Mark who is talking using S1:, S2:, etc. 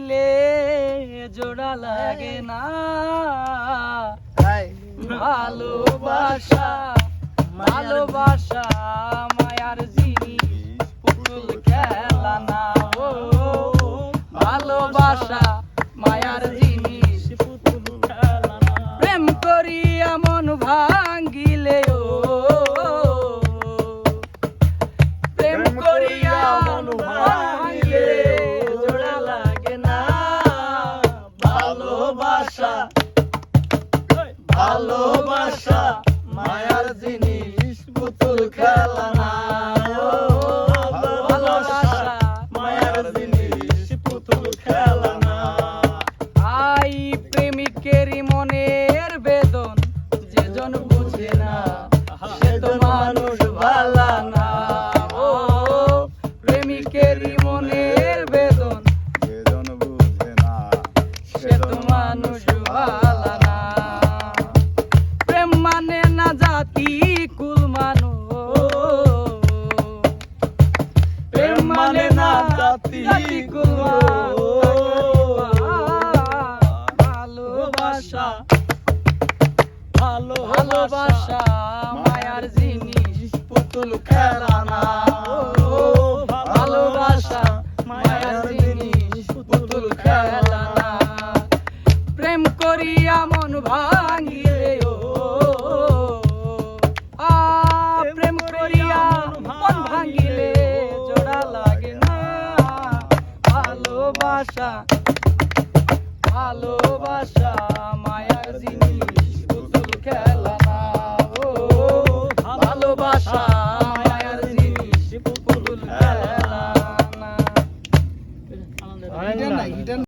S1: ভাঙ্গিলে জোড়া লাগে না। ভালোবাসা ভালোবাসা মায়ার জিনিস পুতুল খেলা না ও। ভালোবাসা মায়ার জিনিস। মনের বেদন যেজন বুঝে না সে তো মানুষ ভালা না। ও প্রেমিকেরই মনের বেদন
S2: যেজন বুঝে না
S1: সে তো মানুষ ভালা না। প্রেম মানে না জাতি কুল মানো প্রেম মানে না জাতি কুল ভালোবাসা মায়ার জিনিস, পুতুল খেলা না ভালোবাসা মায়ার জিনিস, পুতুল খেলা না প্রেম করিয়া মন ও করিয়া ভাঙিলে, জোড়া লাগে না। ভালোবাসা ভালোবাসা